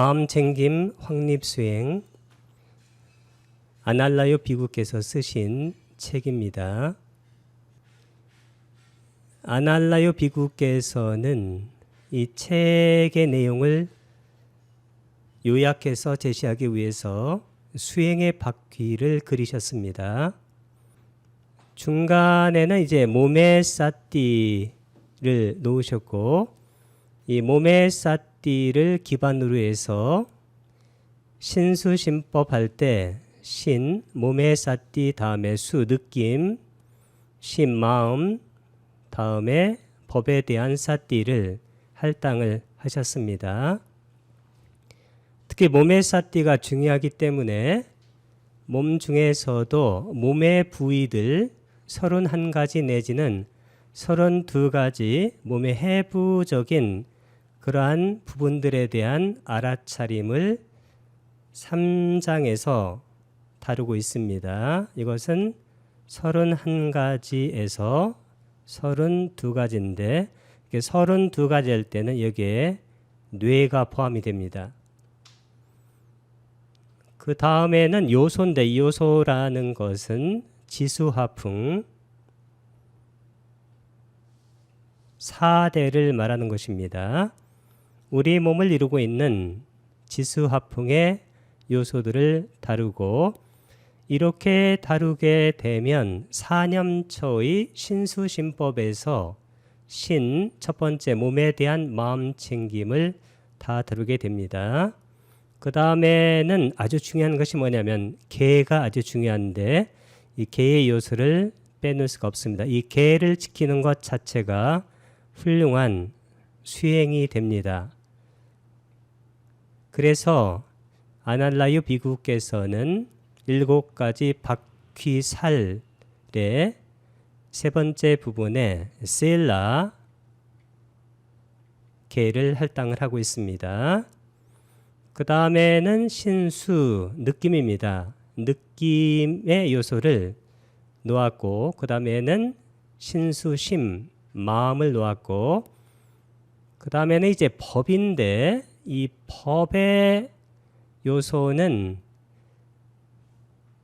마음 챙김 확립 수행 아날라요 비구께서 쓰신 책입니다. 아날라요 비구께서는 이 책의 내용을 요약해서 제시하기 위해서 수행의 바퀴를 그리셨습니다. 중간에는 이제 몸의 쌌띠를 놓으셨고 이 몸의 쌌띠를 기반으로 해서 신수신법 할 때 신, 몸의 쌌띠 다음에 수, 느낌, 신, 마음 다음에 법에 대한 쌌띠를 할당을 하셨습니다. 특히 몸의 쌌띠가 중요하기 때문에 몸 중에서도 몸의 부위들 31가지 내지는 32가지 몸의 해부적인 그러한 부분들에 대한 알아차림을 3장에서 다루고 있습니다. 이것은 31가지에서 32가지인데 32가지 할 때는 여기에 뇌가 포함이 됩니다. 그 다음에는 요소인데 이 요소라는 것은 지수화풍 4대를 말하는 것입니다. 우리 몸을 이루고 있는 지수 화풍의 요소들을 다루고 이렇게 다루게 되면 사념처의 신수신법에서 신 첫 번째 몸에 대한 마음 챙김을 다 다루게 됩니다. 그 다음에는 아주 중요한 것이 뭐냐면 개가 아주 중요한데 이 개의 요소를 빼놓을 수가 없습니다. 이 개를 지키는 것 자체가 훌륭한 수행이 됩니다. 그래서 아날라유 비구께서는 일곱 가지 바퀴살의 세 번째 부분에 셀라 개를 할당을 하고 있습니다. 그 다음에는 신수 느낌입니다. 느낌의 요소를 놓았고 그 다음에는 신수심 마음을 놓았고 그 다음에는 이제 법인데 이 법의 요소는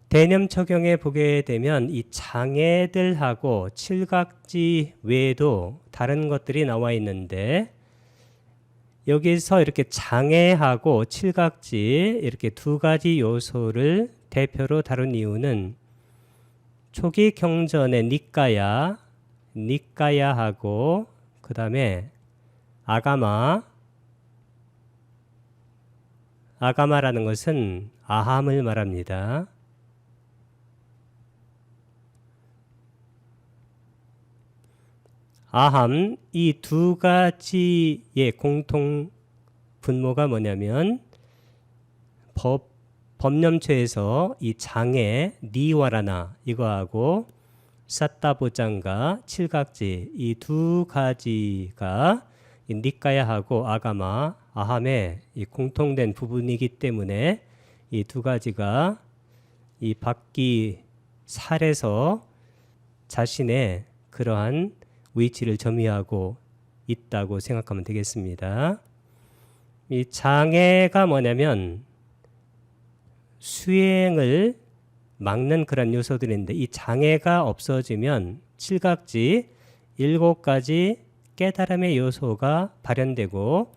대념 적용해 보게 되면 이 장애들하고 칠각지 외에도 다른 것들이 나와 있는데 여기서 이렇게 장애하고 칠각지 이렇게 두 가지 요소를 대표로 다룬 이유는 초기 경전의 니까야, 니까야하고 그 다음에 아가마, 아가마라는 것은 아함을 말합니다. 아함 이 두 가지의 공통 분모가 뭐냐면 법 법념처에서 이 장애 니와라나 이거하고 사타보장과 칠각지 이 두 가지가 이 니까야하고 아가마 아함의 이 공통된 부분이기 때문에 이 두 가지가 이 바퀴 살에서 자신의 그러한 위치를 점유하고 있다고 생각하면 되겠습니다. 이 장애가 뭐냐면 수행을 막는 그런 요소들인데 이 장애가 없어지면 칠각지 일곱 가지 깨달음의 요소가 발현되고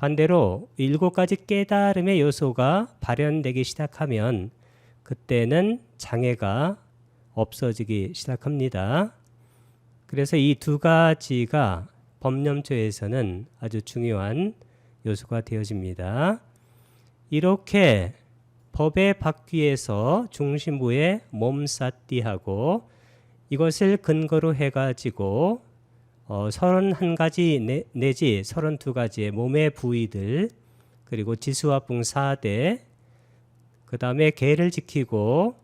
반대로 일곱 가지 깨달음의 요소가 발현되기 시작하면 그때는 장애가 없어지기 시작합니다. 그래서 이 두 가지가 법념조에서는 아주 중요한 요소가 되어집니다. 이렇게 법의 바퀴에서 중심부에 몸싸띠하고 이것을 근거로 해가지고 어, 31가지 내, 내지 32가지의 몸의 부위들 그리고 지수화풍 4대 그 다음에 개를 지키고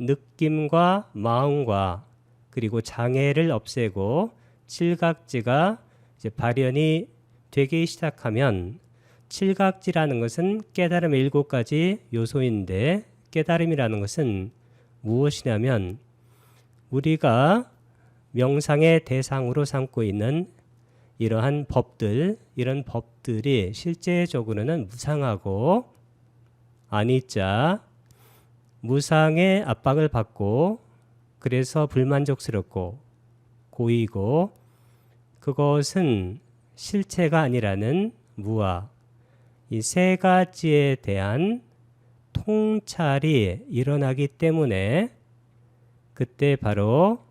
느낌과 마음과 그리고 장애를 없애고 칠각지가 이제 발현이 되기 시작하면 칠각지라는 것은 깨달음의 일곱 가지 요소인데 깨달음이라는 것은 무엇이냐면 우리가 명상의 대상으로 삼고 있는 이러한 법들, 이런 법들이 실제적으로는 무상하고 아니자 무상의 압박을 받고 그래서 불만족스럽고 고이고 그것은 실체가 아니라는 무아 이 세 가지에 대한 통찰이 일어나기 때문에 그때 바로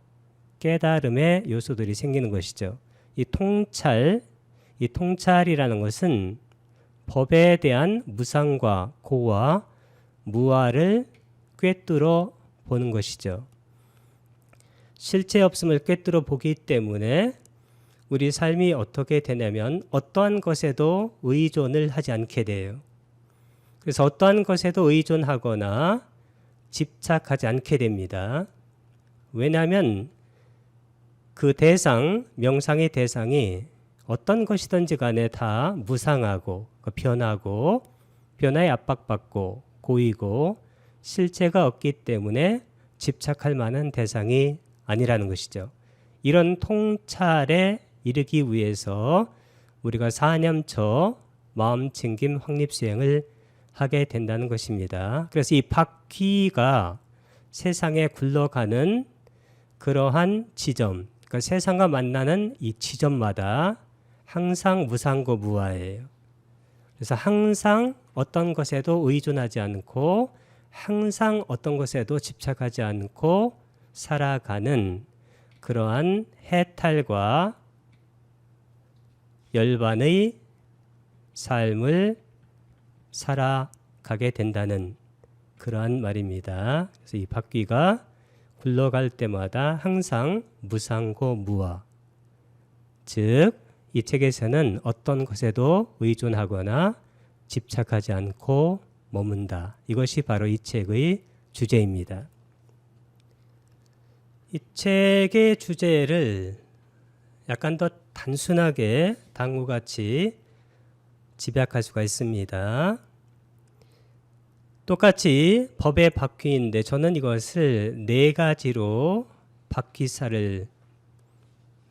깨달음의 요소들이 생기는 것이죠. 이 통찰, 이 통찰이라는 것은 법에 대한 무상과 고와 무아를 꿰뚫어 보는 것이죠. 실체 없음을 꿰뚫어 보기 때문에 우리 삶이 어떻게 되냐면 어떠한 것에도 의존을 하지 않게 돼요. 그래서 어떠한 것에도 의존하거나 집착하지 않게 됩니다. 왜냐하면 그 대상, 명상의 대상이 어떤 것이든지 간에 다 무상하고 그 변하고 변화에 압박받고 고이고 실체가 없기 때문에 집착할 만한 대상이 아니라는 것이죠. 이런 통찰에 이르기 위해서 우리가 사념처 마음 챙김 확립 수행을 하게 된다는 것입니다. 그래서 이 바퀴가 세상에 굴러가는 그러한 지점, 그러니까 세상과 만나는 이 지점마다 항상 무상고 무아예요. 그래서 항상 어떤 것에도 의존하지 않고 항상 어떤 것에도 집착하지 않고 살아가는 그러한 해탈과 열반의 삶을 살아가게 된다는 그러한 말입니다. 그래서 이 바퀴가 굴러갈 때마다 항상 무상고 무아. 즉, 이 책에서는 어떤 것에도 의존하거나 집착하지 않고 머문다. 이것이 바로 이 책의 주제입니다. 이 책의 주제를 약간 더 단순하게 당구같이 집약할 수가 있습니다. 똑같이 법의 바퀴인데 저는 이것을 네 가지로 바퀴살을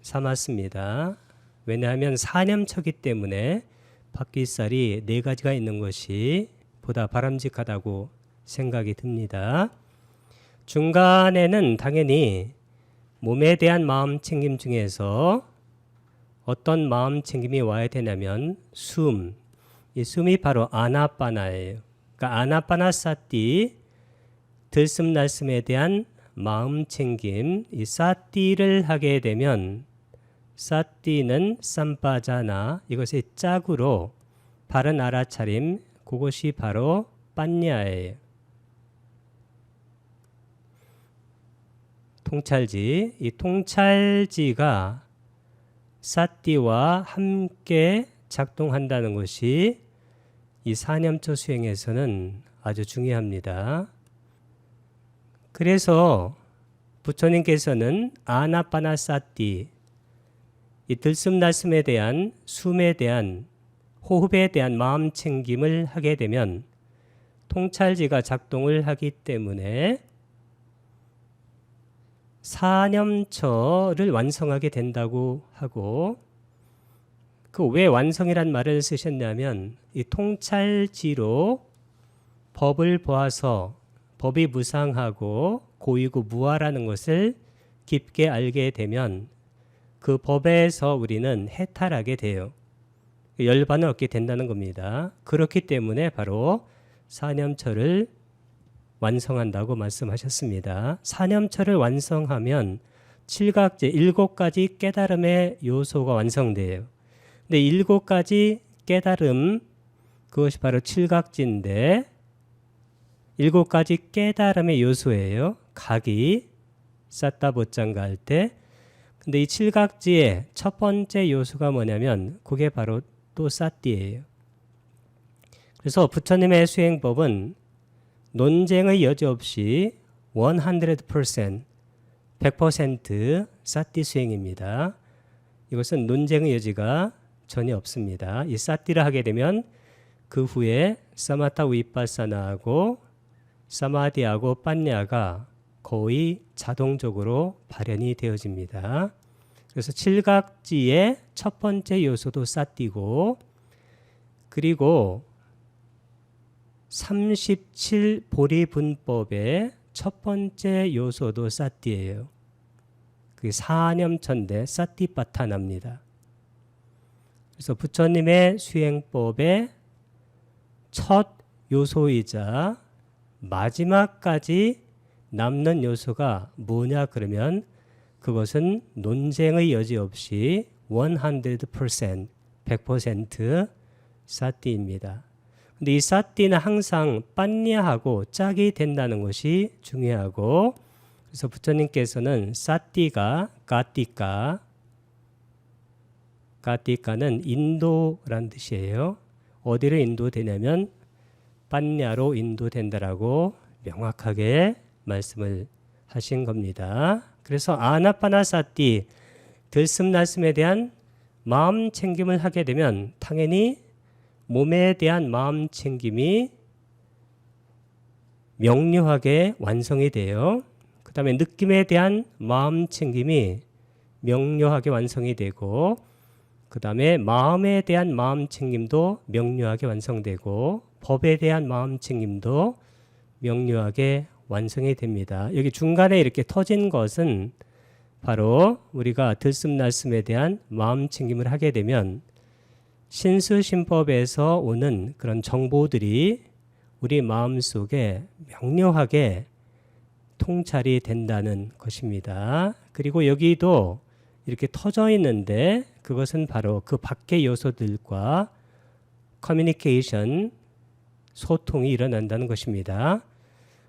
삼았습니다. 왜냐하면 사념처기 때문에 바퀴살이 네 가지가 있는 것이 보다 바람직하다고 생각이 듭니다. 중간에는 당연히 몸에 대한 마음 챙김 중에서 어떤 마음 챙김이 와야 되냐면 숨. 이 숨이 바로 아나빠나예요. 그러니까 아나빠나사띠 들숨 날숨에 대한 마음 챙김 이 사띠를 하게 되면 사띠는 쌈빠자나 이것의 짝으로 바른 알아차림 그것이 바로 빤냐예요. 통찰지 이 통찰지가 사띠와 함께 작동한다는 것이 이 사념처 수행에서는 아주 중요합니다. 그래서 부처님께서는 아나빠나 사띠 이 들숨날숨에 대한 숨에 대한 호흡에 대한 마음 챙김을 하게 되면 통찰지가 작동을 하기 때문에 사념처를 완성하게 된다고 하고 그 왜 완성이란 말을 쓰셨냐면 이 통찰지로 법을 보아서 법이 무상하고 고이고 무아라는 것을 깊게 알게 되면 그 법에서 우리는 해탈하게 돼요. 열반을 얻게 된다는 겁니다. 그렇기 때문에 바로 사념처를 완성한다고 말씀하셨습니다. 사념처를 완성하면 칠각제 일곱 가지 깨달음의 요소가 완성돼요. 근데 일곱 가지 깨달음 그것이 바로 칠각지인데 일곱 가지 깨달음의 요소예요. 각이 보짱가 할 때. 근데 이 칠각지의 첫 번째 요소가 뭐냐면 그게 바로 또 싸띠예요. 그래서 부처님의 수행법은 논쟁의 여지 없이 100% 100% 사띠 수행입니다. 이것은 논쟁의 여지가 전혀 없습니다. 이 사띠를 하게 되면 그 후에 사마타 위파사나하고 사마디하고 판냐가 거의 자동적으로 발현이 되어집니다. 그래서 칠각지의 첫 번째 요소도 싸띠고 그리고 37 보리 분법의 첫 번째 요소도 싸띠예요. 그게 사념천대 싸띠바타납니다. 그래서 부처님의 수행법의 첫 요소이자 마지막까지 남는 요소가 뭐냐 그러면 그것은 논쟁의 여지 없이 100% 100% 사띠입니다. 근데 이 사띠는 항상 빤냐하고 짝이 된다는 것이 중요하고 그래서 부처님께서는 사띠가 가띠까 가띠까는 인도란 뜻이에요. 어디를 인도되냐면 빤냐로 인도된다라고 명확하게 말씀을 하신 겁니다. 그래서 아나파나사띠 들숨날숨에 대한 마음 챙김을 하게 되면 당연히 몸에 대한 마음 챙김이 명료하게 완성이 돼요. 그 다음에 느낌에 대한 마음 챙김이 명료하게 완성이 되고 그 다음에 마음에 대한 마음 챙김도 명료하게 완성되고 법에 대한 마음 챙김도 명료하게 완성이 됩니다. 여기 중간에 이렇게 터진 것은 바로 우리가 들숨날숨에 대한 마음 챙김을 하게 되면 신수신법에서 오는 그런 정보들이 우리 마음 속에 명료하게 통찰이 된다는 것입니다. 그리고 여기도 이렇게 터져 있는데 그것은 바로 그 밖의 요소들과 커뮤니케이션 소통이 일어난다는 것입니다.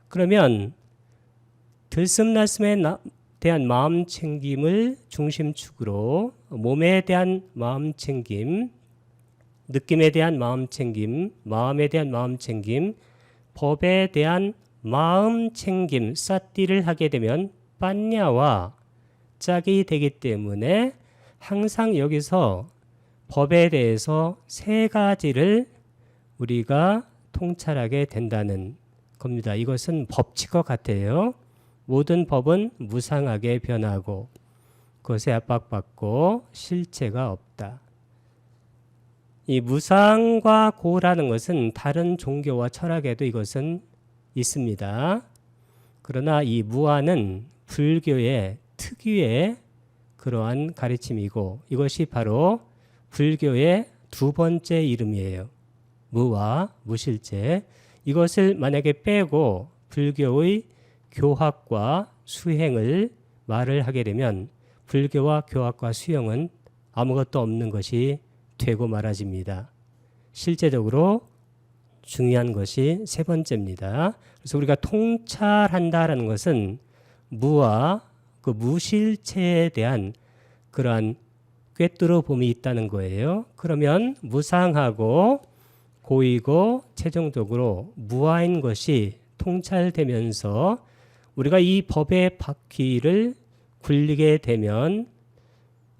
그러면 들숨날숨에 나- 대한 마음 챙김을 중심축으로 몸에 대한 마음 챙김, 느낌에 대한 마음 챙김, 마음에 대한 마음 챙김, 법에 대한 마음 챙김, 싸띠를 하게 되면 빤냐와 짝이 되기 때문에 항상 여기서 법에 대해서 세 가지를 우리가 통찰하게 된다는 겁니다. 이것은 법칙과 같아요. 모든 법은 무상하게 변하고 그것에 압박받고 실체가 없다. 이 무상과 고라는 것은 다른 종교와 철학에도 이것은 있습니다. 그러나 이 무아는 불교의 특유의 그러한 가르침이고 이것이 바로 불교의 두 번째 이름이에요. 무와 무실제. 이것을 만약에 빼고 불교의 교학과 수행을 말을 하게 되면 불교와 교학과 수행은 아무것도 없는 것이 되고 말아집니다. 실제적으로 중요한 것이 세 번째입니다. 그래서 우리가 통찰한다라는 것은 무와 그 무실체에 대한 그러한 꿰뚫어 봄이 있다는 거예요. 그러면 무상하고 고이고 최종적으로 무아인 것이 통찰되면서 우리가 이 법의 바퀴를 굴리게 되면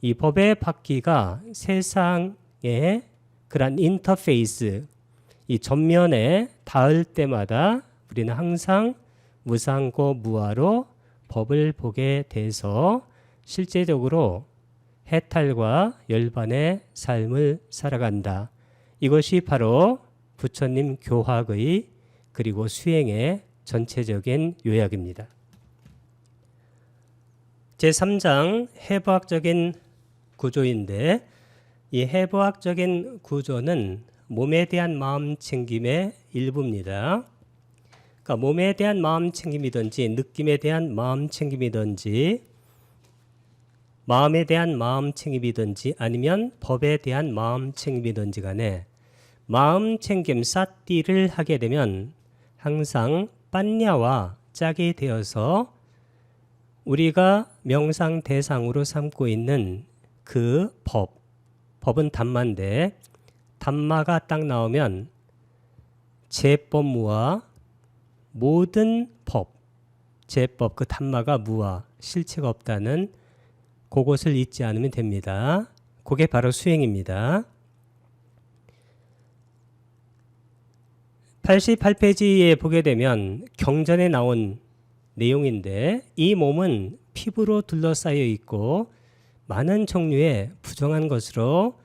이 법의 바퀴가 세상의 그러한 인터페이스 이 전면에 닿을 때마다 우리는 항상 무상고 무아로 법을 보게 돼서 실제적으로 해탈과 열반의 삶을 살아간다. 이것이 바로 부처님 교학의 그리고 수행의 전체적인 요약입니다. 제3장 해부학적인 구조인데 이 해부학적인 구조는 몸에 대한 마음 챙김의 일부입니다. 그러니까 몸에 대한 마음 챙김이든지 느낌에 대한 마음 챙김이든지 마음에 대한 마음 챙김이든지 아니면 법에 대한 마음 챙김이든지 간에 마음 챙김 싸띠를 하게 되면 항상 빤냐와 짝이 되어서 우리가 명상 대상으로 삼고 있는 그 법, 법은 담마인데 담마가 딱 나오면 제법무와 모든 법, 제법 그 담마가 무와 실체가 없다는 그것을 잊지 않으면 됩니다. 그게 바로 수행입니다. 88페이지에 보게 되면 경전에 나온 내용인데 이 몸은 피부로 둘러싸여 있고 많은 종류의 부정한 것으로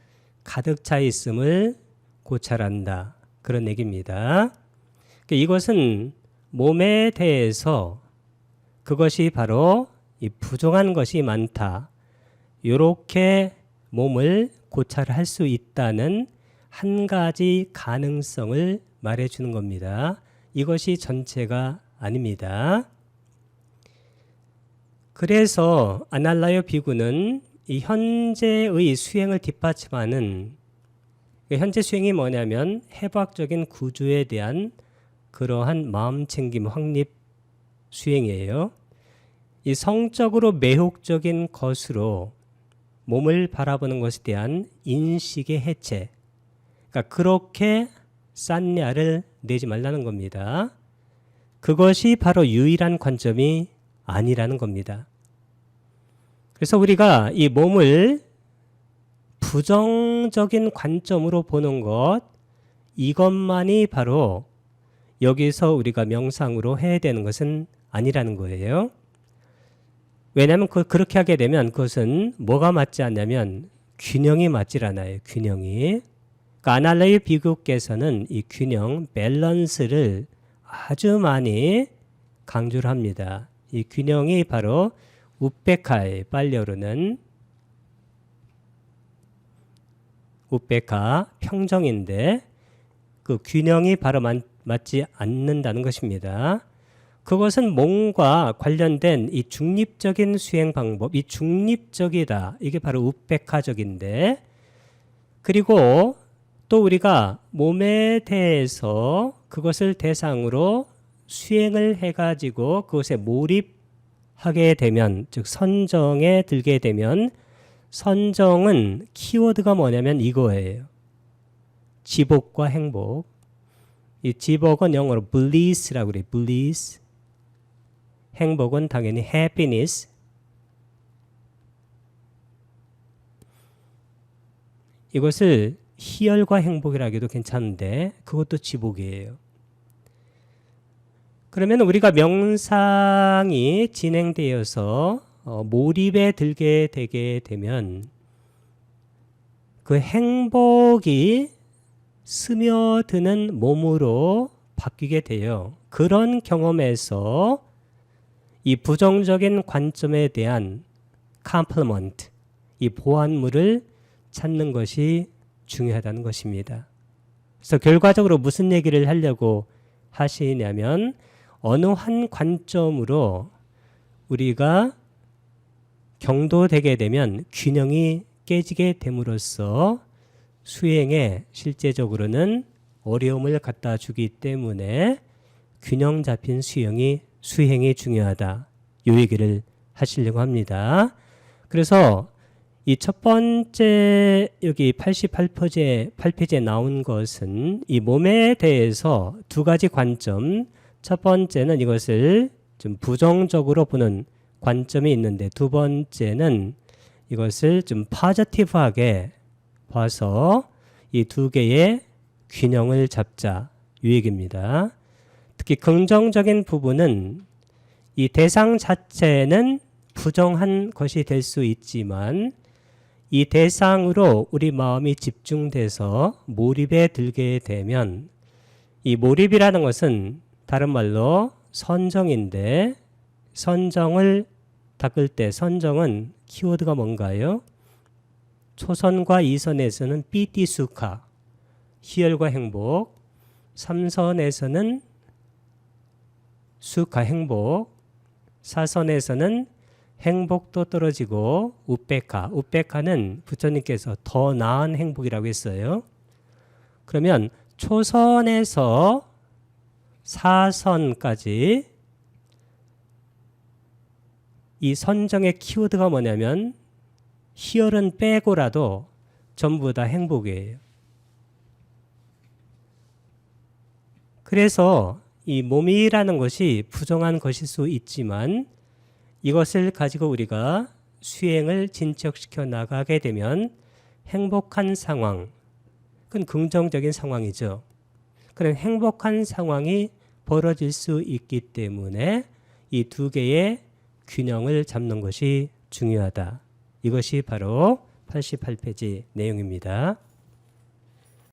가득 차 있음을 고찰한다. 그런 얘기입니다. 그러니까 이것은 몸에 대해서 그것이 바로 이 부정한 것이 많다. 이렇게 몸을 고찰할 수 있다는 한 가지 가능성을 말해주는 겁니다. 이것이 전체가 아닙니다. 그래서 아날라요 비구는 이 현재의 수행을 뒷받침하는 현재 수행이 뭐냐면 해부학적인 구조에 대한 그러한 마음 챙김 확립 수행이에요. 이 성적으로 매혹적인 것으로 몸을 바라보는 것에 대한 인식의 해체. 그러니까 그렇게 싼 야를 내지 말라는 겁니다. 그것이 바로 유일한 관점이 아니라는 겁니다. 그래서 우리가 이 몸을 부정적인 관점으로 보는 것, 이것만이 바로 여기서 우리가 명상으로 해야 되는 것은 아니라는 거예요. 왜냐하면 그, 그렇게 하게 되면 그것은 뭐가 맞지 않냐면 균형이 맞질 않아요. 균형이. 그러니까 아날레이 비극께서는 이 균형, 밸런스를 아주 많이 강조를 합니다. 이 균형이 바로 우페카의 빨려오르는 우페카 평정인데 그 균형이 바로 맞, 맞지 않는다는 것입니다. 그것은 몸과 관련된 이 중립적인 수행 방법, 이 중립적이다. 이게 바로 우페카적인데 그리고 또 우리가 몸에 대해서 그것을 대상으로 수행을 해가지고 그것에 몰입하게 되면 즉 선정에 들게 되면 선정은 키워드가 뭐냐면 이거예요. 지복과 행복. 이 지복은 영어로 bliss라고 그래요. bliss. 행복은 당연히 happiness. 이것을 희열과 행복이라 해도 괜찮은데 그것도 지복이에요. 그러면 우리가 명상이 진행되어서 어, 몰입에 들게 되게 되면 그 행복이 스며드는 몸으로 바뀌게 돼요. 그런 경험에서 이 부정적인 관점에 대한 컴플먼트, 이 보완물을 찾는 것이 중요하다는 것입니다. 그래서 결과적으로 무슨 얘기를 하려고 하시냐면 어느 한 관점으로 우리가 경도되게 되면 균형이 깨지게 됨으로써 수행에 실제적으로는 어려움을 갖다 주기 때문에 균형 잡힌 수행이 수행이 중요하다. 이 얘기를 하시려고 합니다. 그래서 이 첫 번째 여기 88페이지에 8페이지에 나온 것은 이 몸에 대해서 두 가지 관점. 첫 번째는 이것을 좀 부정적으로 보는 관점이 있는데 두 번째는 이것을 좀 파저티브하게 봐서 이 두 개의 균형을 잡자 이 얘기입니다. 특히 긍정적인 부분은 이 대상 자체는 부정한 것이 될 수 있지만 이 대상으로 우리 마음이 집중돼서 몰입에 들게 되면 이 몰입이라는 것은 다른 말로 선정인데 선정을 닦을 때 선정은 키워드가 뭔가요? 초선과 이선에서는 삐띠수카 희열과 행복 삼선에서는 수카 행복 사선에서는 행복도 떨어지고 우페카 우페카는 부처님께서 더 나은 행복이라고 했어요. 그러면 초선에서 사선까지 이 선정의 키워드가 뭐냐면 희열은 빼고라도 전부 다 행복이에요. 그래서 이 몸이라는 것이 부정한 것일 수 있지만 이것을 가지고 우리가 수행을 진척시켜 나가게 되면 행복한 상황, 그건 긍정적인 상황이죠. 그런 행복한 상황이 벌어질 수 있기 때문에 이 두 개의 균형을 잡는 것이 중요하다. 이것이 바로 88페이지 내용입니다.